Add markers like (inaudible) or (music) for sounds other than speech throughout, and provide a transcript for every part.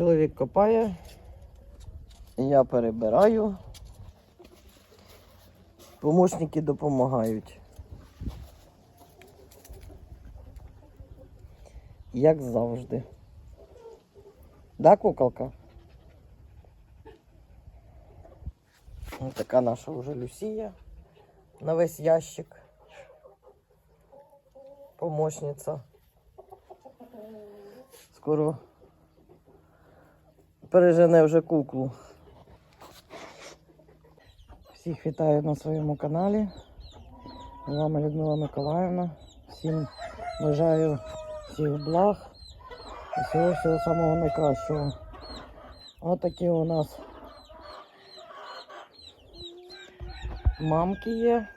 Чоловік копає, я перебираю. Помощники допомагають. Як завжди. Да, куколка? Ось така наша вже Люсія на весь ящик. Помощниця. Скоро пережене вже куклу. Всіх вітаю на своєму каналі. З вами Людмила Миколаївна. Всім бажаю всіх благ і всього всього самого найкращого. Ось такі у нас мамки є.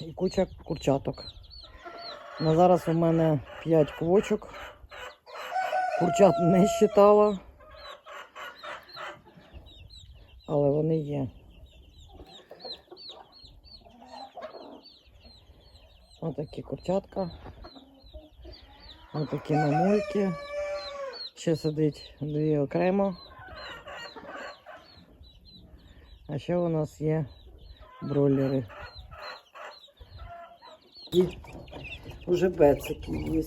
І куча курчаток. На зараз у мене 5 квочок. Курчат не считала. Але вони є. Ось такі курчатка. Ось такі мамульки. Ще сидить дві окремо. А ще у нас є бройлери. І вже бецики є.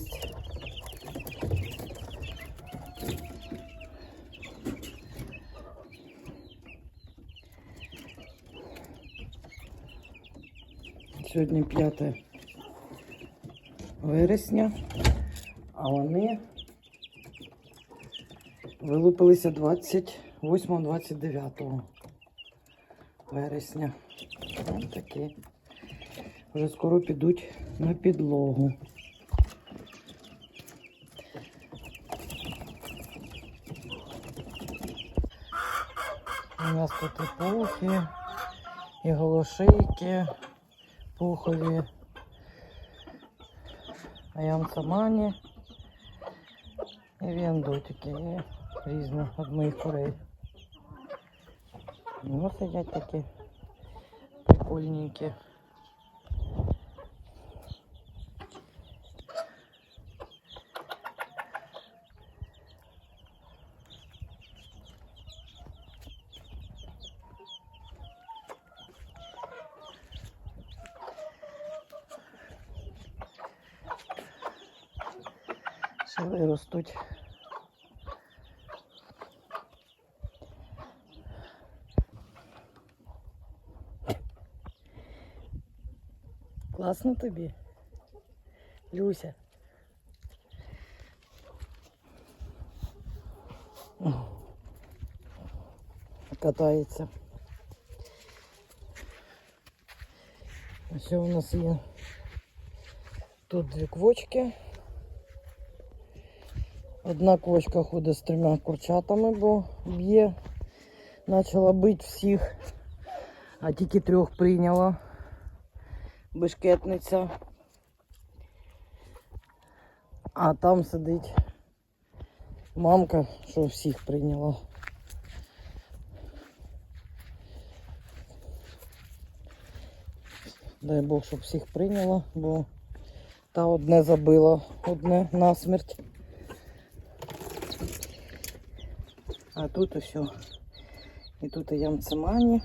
Сьогодні 5 вересня, а вони вилупилися 28-29 вересня. Ось такі. Вже скоро підуть на підлогу. У нас тут і пухи, і голошийки, пухові, аямсамані, і віандотики, і різні від моїх курей. Ну, сидять такі прикольненькі. Ще виростуть. Класно тобі? Люся. Катається. Ось у нас є тут дві квочки. Одна квочка ходить з трьома курчатами, бо б'є. Почала бити всіх, а тільки трьох прийняла бешкетниця. А там сидить мамка, що всіх прийняла. Дай Бог, щоб всіх прийняла, бо та одне забила, одне насмерть. А тут ось. І тут і ямцемані.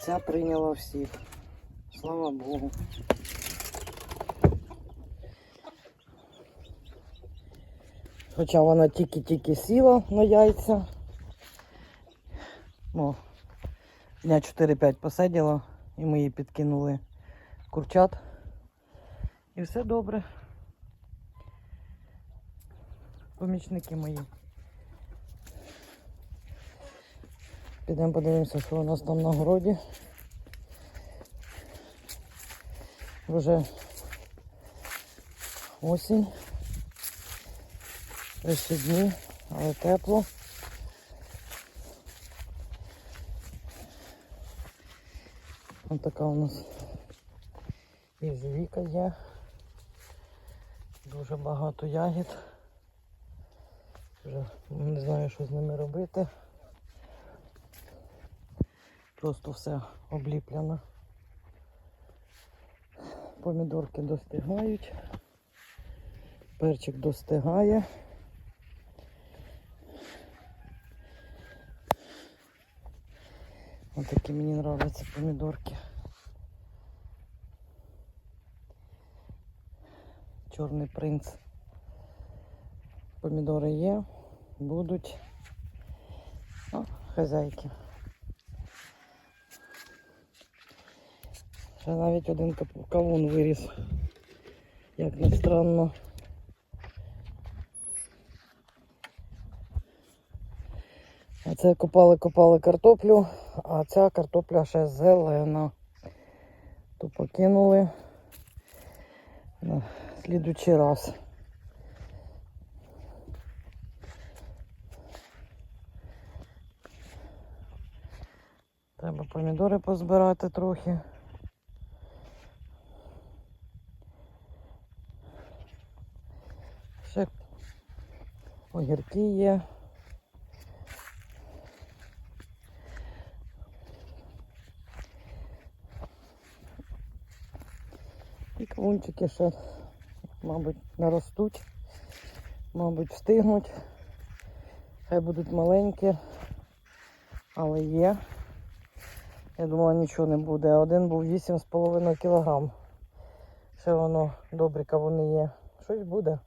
Ця прийняла всіх. Слава Богу. Хоча вона тільки-тільки сіла на яйця. Ну, дня 4-5 посиділа і ми їй підкинули курчат. І все добре. Помічники мої. Підемо подивимося, що у нас там на городі. Вже осінь. Ще дні, але тепло. Ось така у нас ізювіка є. Дуже багато ягід. Вже не знаю, що з ними робити. просто все обліплено. Помідорки достигають. Перчик достигає. Ось такі мені нравляться помідорки. Чорний принц. Помідори є, будуть. О, хазяйки. Ще навіть один кавун виріс. Як не странно. А це копали, копали картоплю, а ця картопля ще зелена. То покинули на слідучий раз. Треба помідори позбирати трохи. Ще огірки є. І кавунчики ще, мабуть, наростуть, мабуть, встигнуть. Хай будуть маленькі, але є. Я думала, нічого не буде. Один був 8,5 кг. Ще воно добрі кавуни є. Щось буде.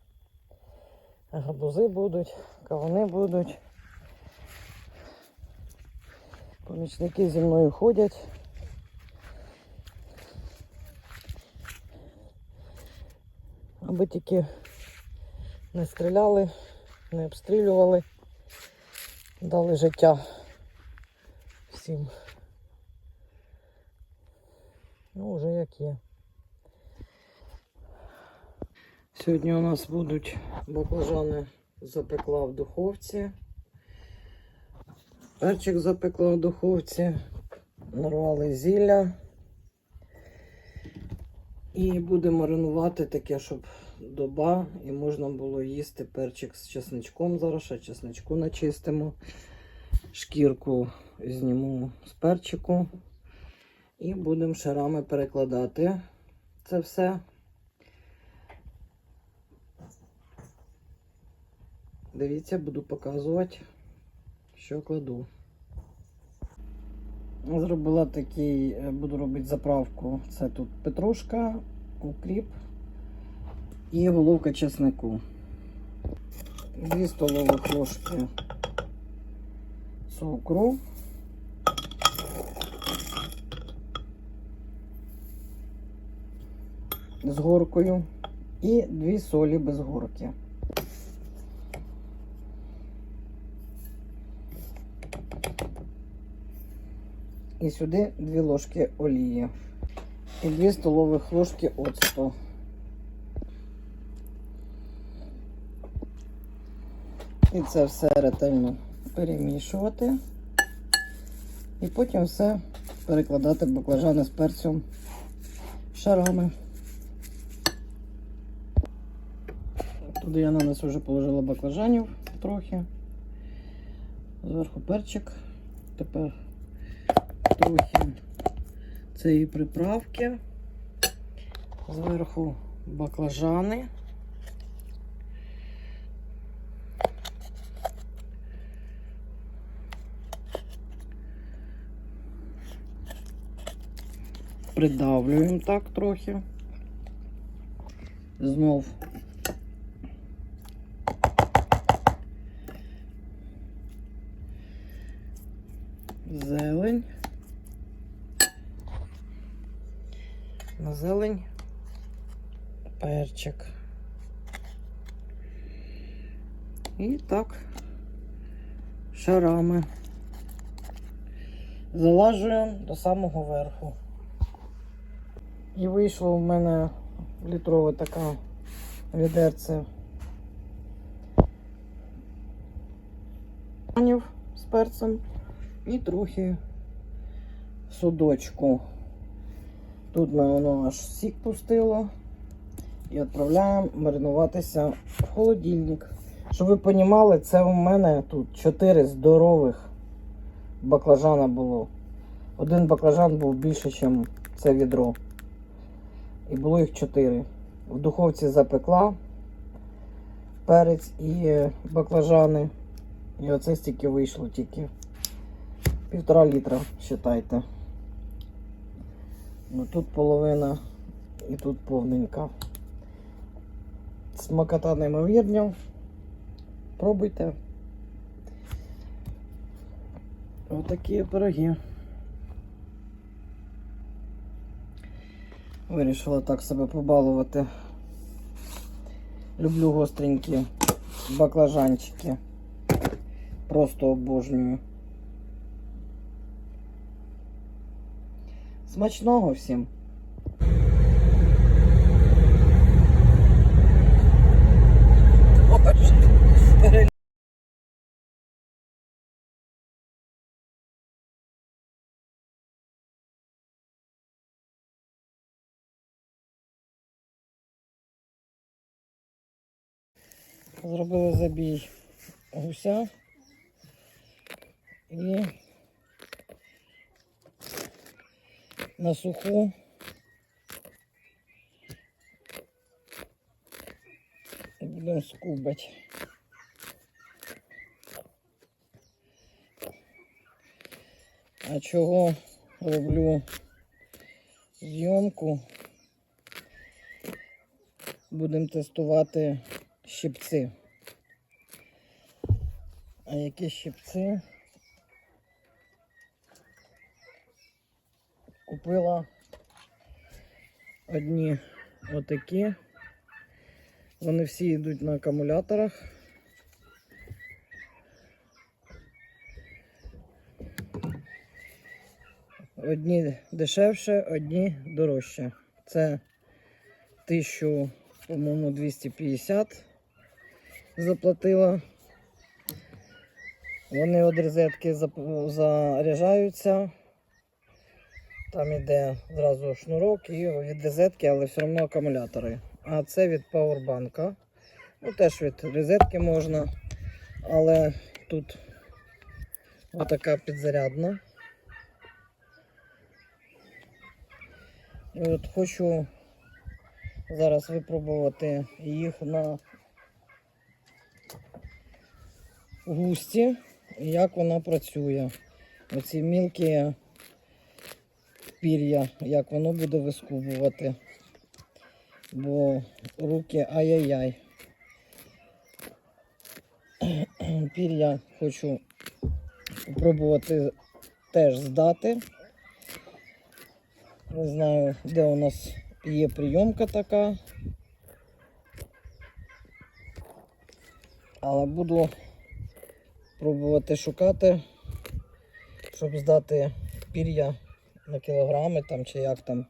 Гарбузи будуть, кавуни будуть. Помічники зі мною ходять. Аби тільки не стріляли, не обстрілювали, дали життя всім. Ну, вже як є. Сьогодні у нас будуть баклажани запекла в духовці. Перчик запекла в духовці. Нарвали зілля. І будемо маринувати таке, щоб доба і можна було їсти перчик з чесничком. Зараз ще чесничку начистимо. Шкірку зніму з перчику. І будемо шарами перекладати це все. Дивіться, буду показувати, що кладу. Зробила такий, е, буду робити заправку. Це тут петрушка, укріп і головка чеснику. Дві столових ложки цукру. З горкою і дві солі без горки. І сюди 2 ложки олії. І 2 столових ложки оцту. І це все ретельно перемішувати. І потім все перекладати баклажани з перцем шарами. Туди я на нас вже положила баклажанів трохи. Зверху перчик. Тепер трохи цієї приправки. Зверху баклажани. Придавлюємо так трохи. Знов зелень. На зелень перчик. І так шарами залажуємо до самого верху. І вийшло в мене літрове така відерце з перцем і трохи судочку. Тут воно аж сік пустило. І відправляємо маринуватися в холодильник. Щоб ви розуміли, це у мене тут 4 здорових баклажана було. один баклажан був більше, ніж це відро. І було їх чотири. В духовці запекла перець і баклажани. І оце стільки вийшло тільки. Півтора літра, вважайте. Ну тут половина і тут повненька. Смакота неймовірня. Пробуйте. Отакі пироги. Вирішила так себе побалувати. Люблю гостренькі баклажанчики. Просто обожнюю. Смачного всім! Зробили забій гуся і на суху будемо скубати. А чого роблю зйомку? Будемо тестувати щипці. А які щипці? Купила одні отакі. Вони всі йдуть на акумуляторах. Одні дешевше, одні дорожче. Це 1000, по-моєму, 250 заплатила. Вони від розетки заряджаються. Там іде зразу шнурок і від розетки, але все одно акумулятори. А це від пауербанка. Ну, теж від розетки можна, але тут отака підзарядна. І от хочу зараз випробувати їх на густі, як вона працює. Оці мілкі пір'я, як воно буде вискубувати. Бо руки ай-яй-яй. (clears throat) Пір'я хочу спробувати теж здати. Не знаю, де у нас є прийомка така. Але буду пробувати шукати, щоб здати пір'я на кілограми там чи як там.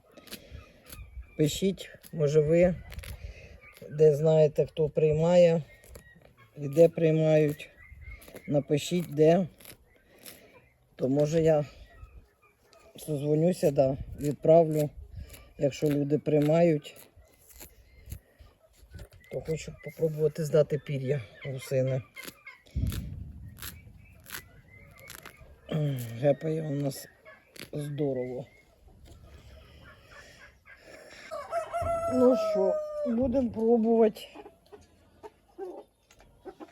Пишіть, може ви, де знаєте, хто приймає і де приймають. Напишіть де. То може я созвонюся, да, відправлю, якщо люди приймають, то хочу попробувати здати пір'я гусини. Гепає у нас здорово. Ну що, будемо пробувати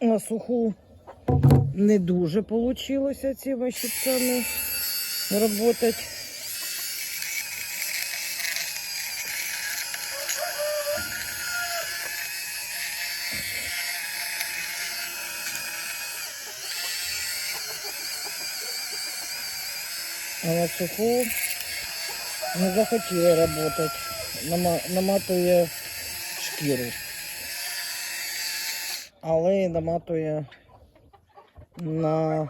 на суху. Не дуже вийшло цими щипцями працювати. А на суху не працювати. Нама- наматує шкіру. Але наматує на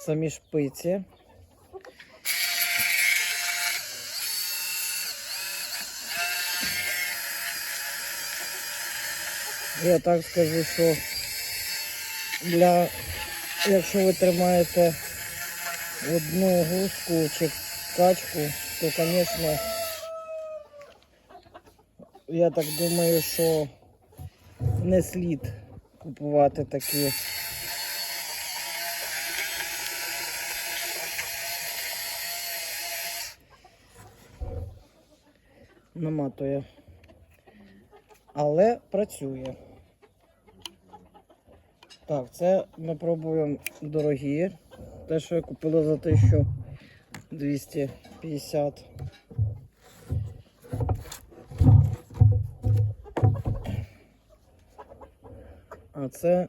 самі шпиці. Я так скажу, що для, якщо ви тримаєте одну гуску чи качку, то, звісно, я так думаю, що не слід купувати такі. Наматує, але працює. Так, це ми пробуємо дорогі. Те, що я купила за 1250. А це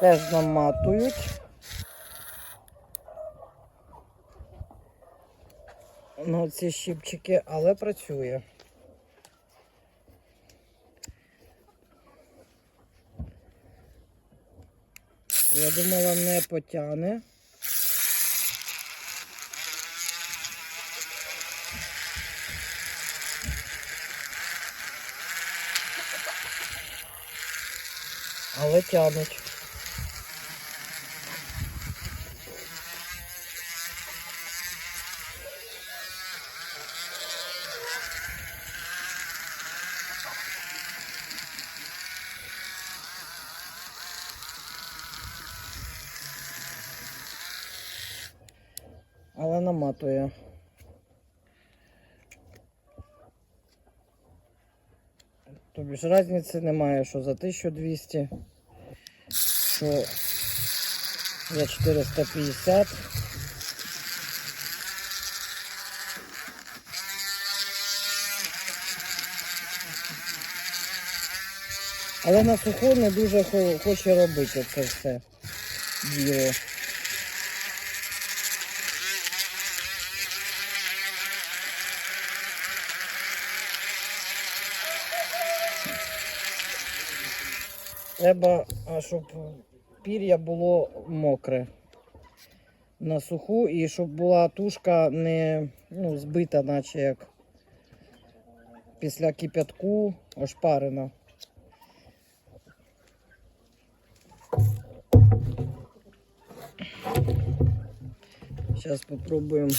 теж наматують. На ці щіпчики, але працює. Я думала, не потягне. Але тягнуть. Наматує. Тобі ж різниці немає, що за 1200, що за 450. Але на суху не дуже хоче робити це все діло. Треба, щоб пір'я було мокре на суху і щоб була тушка не ну, збита, наче як після кипятку ошпарена. Зараз попробуємо.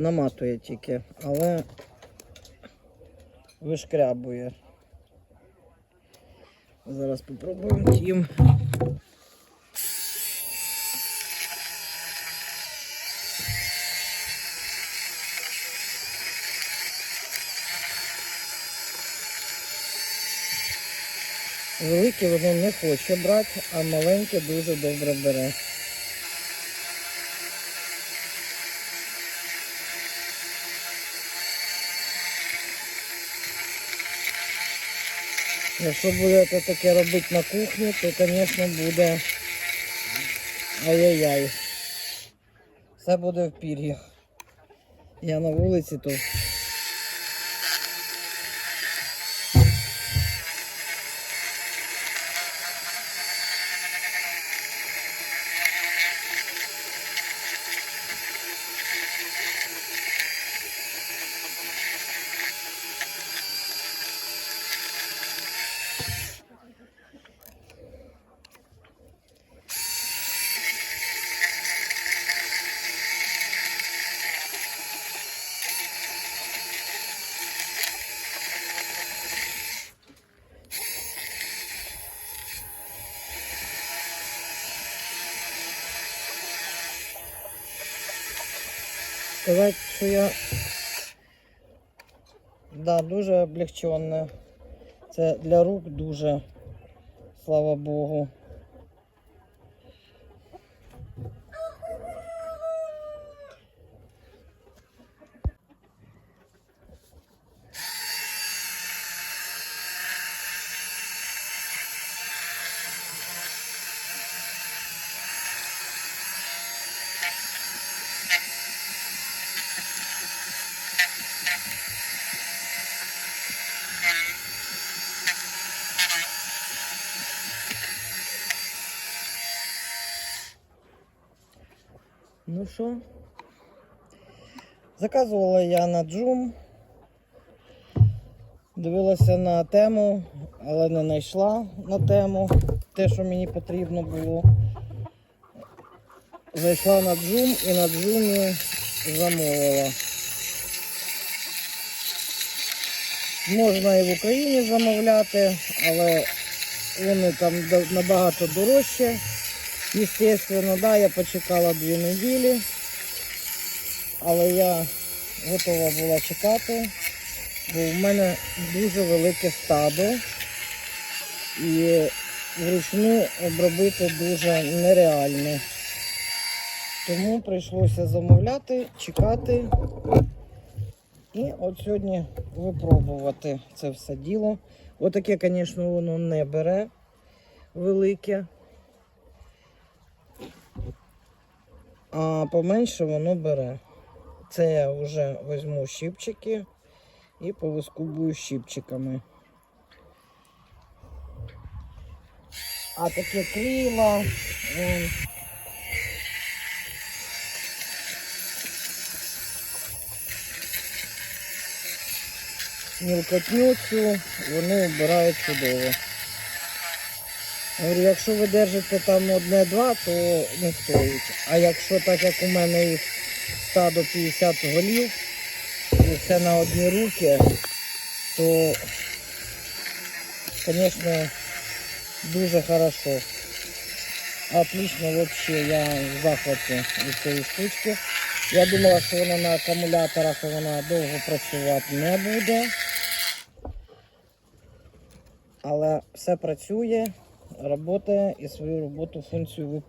Наматує тільки, але вишкрябує. Зараз попробуємо тім. Велике воно не хоче брати, а маленьке дуже добре бере. Якщо будете таке робити на кухні, то, звісно, буде ай-яй-яй. Все буде в пір'ях. Я на вулиці, то дуже. Це для рук дуже, слава Богу. Ну що, Заказувала я на Джум. Дивилася на тему, але не знайшла на тему те, що мені потрібно було. Зайшла на Джум і на Джумі замовила. Можна і в Україні замовляти, але вони там набагато дорожче. Естественно, да, я почекала дві неділі, але я готова була чекати, бо в мене дуже велике стадо і вручну обробити дуже нереально. Тому прийшлося замовляти, чекати і от сьогодні випробувати це все діло. Отаке, звісно, воно не бере велике. А поменше воно бере. Це я вже візьму щипчики і повискубую щипчиками. А таке крила. м, Мілкотню цю вони вбирають чудово. Говорю, якщо ви держите там одне-два, то не стоїть. А якщо так як у мене їх стадо 50 голів, і все на одні руки, то, звісно, дуже хорошо. Отлично вообще, я в захваті від цієї штучки. Я думала, що вона на акумуляторах вона довго працювати не буде. Але все працює, працює і свою роботу, функцію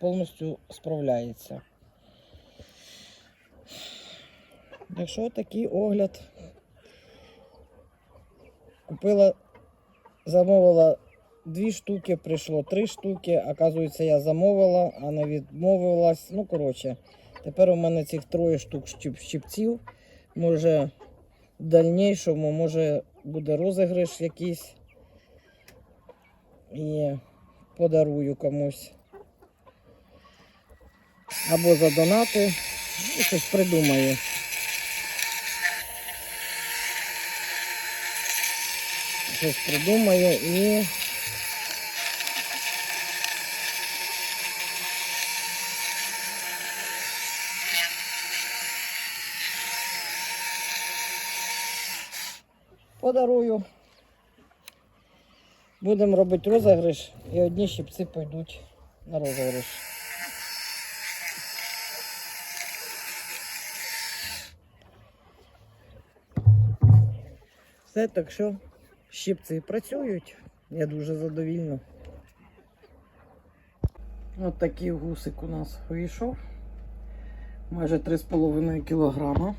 повністю справляється. Якщо такий огляд, купила, замовила дві штуки, прийшло три штуки. Оказується, я замовила, а не відмовилась. Ну, коротше, тепер у мене цих троє штук щипців. Може, в дальнішому, може, буде розіграш якийсь. І подарую комусь. Або за донати. Ну, щось придумаю. Щось придумаю і. Подарую. Будемо робити розіграш і одні щипці пойдуть на розіграш. Все, так що щипці працюють. Я дуже задовільна. От такий гусик у нас вийшов. Майже 3,5 кілограма.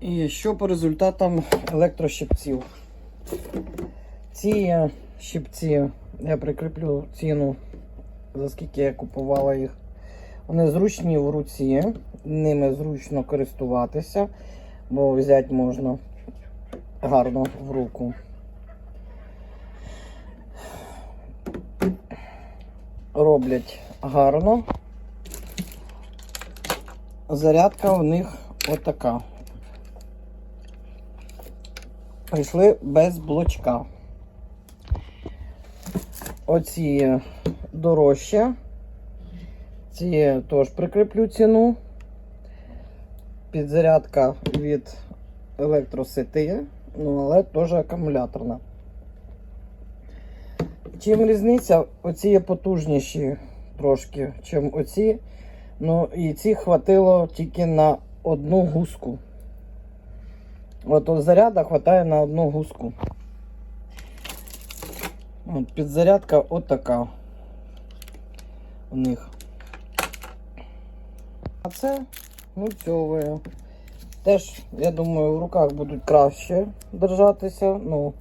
І що по результатам електрощипців? Ці е, щипці я прикріплю ціну, за скільки я купувала їх. Вони зручні в руці, ними зручно користуватися, бо взяти можна гарно в руку. Роблять гарно. Зарядка в них отака. Прийшли без блочка. Оці дорожче. Ці теж прикріплю ціну. Підзарядка від електросети, ну але теж акумуляторна. Чим різниця? Оці є потужніші трошки, чим оці. Ну і ці хватило тільки на одну гуску. От заряда хватає на одну гуску. От підзарядка от така у них. А це нульцьове. Теж, я думаю, в руках будуть краще держатися. Ну,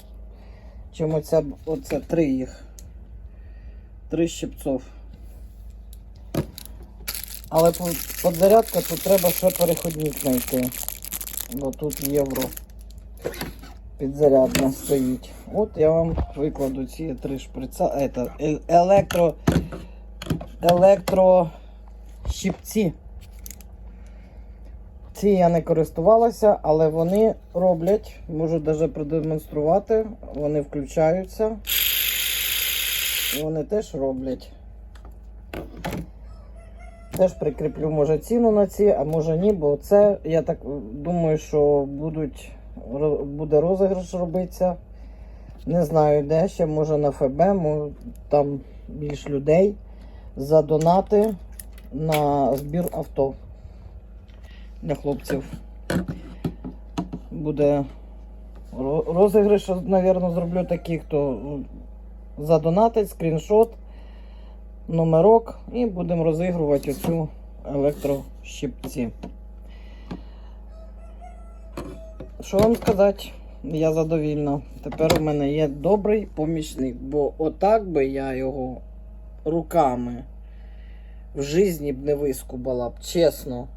чим оця, оце три їх. Три щипцов. Але по- підзарядка тут треба ще переходник знайти. Бо тут євро підзарядна стоїть. От я вам викладу ці три шприца. Это, е- електро. Електро щипці. Ці я не користувалася, але вони роблять, можу навіть продемонструвати. Вони включаються. І вони теж роблять. Теж прикріплю, може, ціну на ці, а може ні, бо це, я так думаю, що будуть, буде розіграш робитися. Не знаю де ще, може на ФБ, може, там більш людей за донати на збір авто для хлопців. Буде ро- розіграш, мабуть, зроблю такий, хто задонатить, скріншот, номерок і будемо розігрувати оцю електрощипці. Що вам сказати? Я задовільна. Тепер у мене є добрий помічник, бо отак би я його руками в житті б не вискубала б, чесно.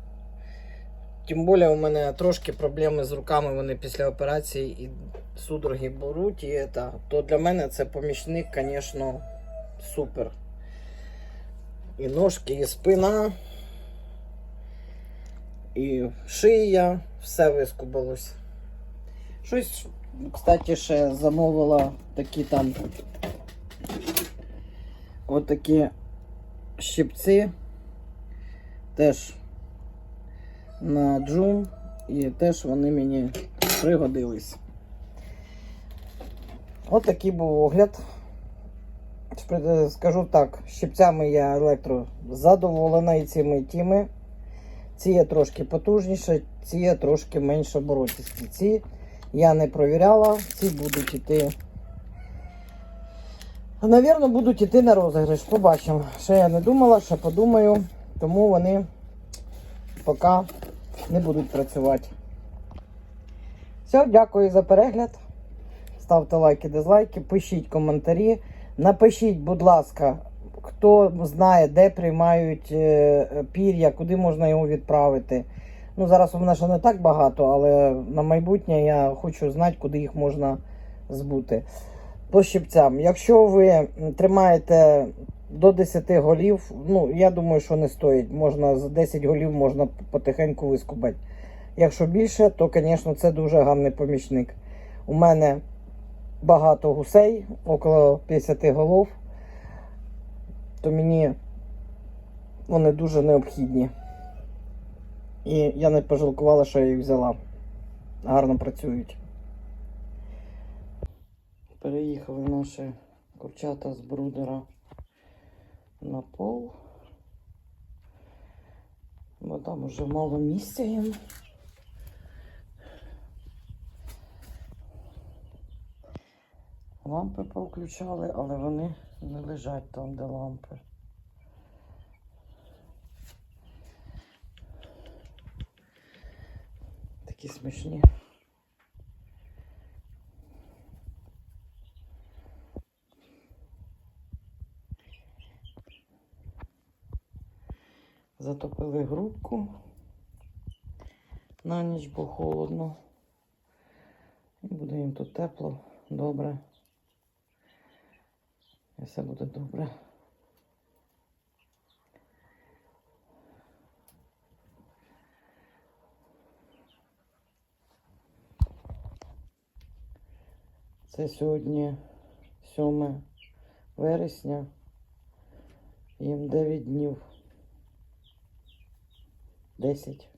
Тим більше у мене трошки проблеми з руками, вони після операції і судороги беруть, і это, то для мене це помічник, звісно, супер. І ножки, і спина, і шия, все вискубалось. Щось, кстати, ще замовила такі там отакі щипці. Теж на джум, і теж вони мені пригодились. От такий був огляд. Скажу так, щипцями я електро задоволена і цими і тими. Ці є трошки потужніше, ці є трошки менш оборотисті. Ці я не провіряла, ці будуть йти. Навірно, будуть йти на розіграш. Побачимо. Ще я не думала, ще подумаю, тому вони поки не будуть працювати. Все, дякую за перегляд. Ставте лайки, дизлайки, пишіть коментарі. Напишіть, будь ласка, хто знає, де приймають е, пір'я, куди можна його відправити. Ну, зараз у мене ще не так багато, але на майбутнє я хочу знати, куди їх можна збути. По щипцям. Якщо ви тримаєте до 10 голів, ну я думаю, що не стоїть. Можна за 10 голів можна потихеньку вискубати. Якщо більше, то, звісно, це дуже гарний помічник. У мене багато гусей, около 50 голов, то мені вони дуже необхідні. І я не пожалкувала, що я їх взяла. Гарно працюють. Переїхали наші курчата з брудера на пол. Бо там уже мало місця їм. Лампи повключали, але вони не лежать там, де лампи. Такі смішні. Затопили грубку на ніч, бо холодно. І буде їм тут тепло, добре. Все буде добре. Це сьогодні 7 вересня. Їм 9 днів. 10.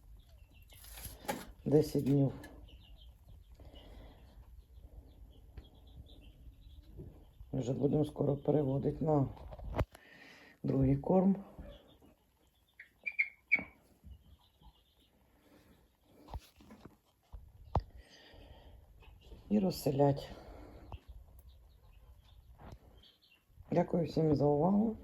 10 днів. Вже будемо скоро переводити на другий корм. І розселять. Дякую всім за увагу.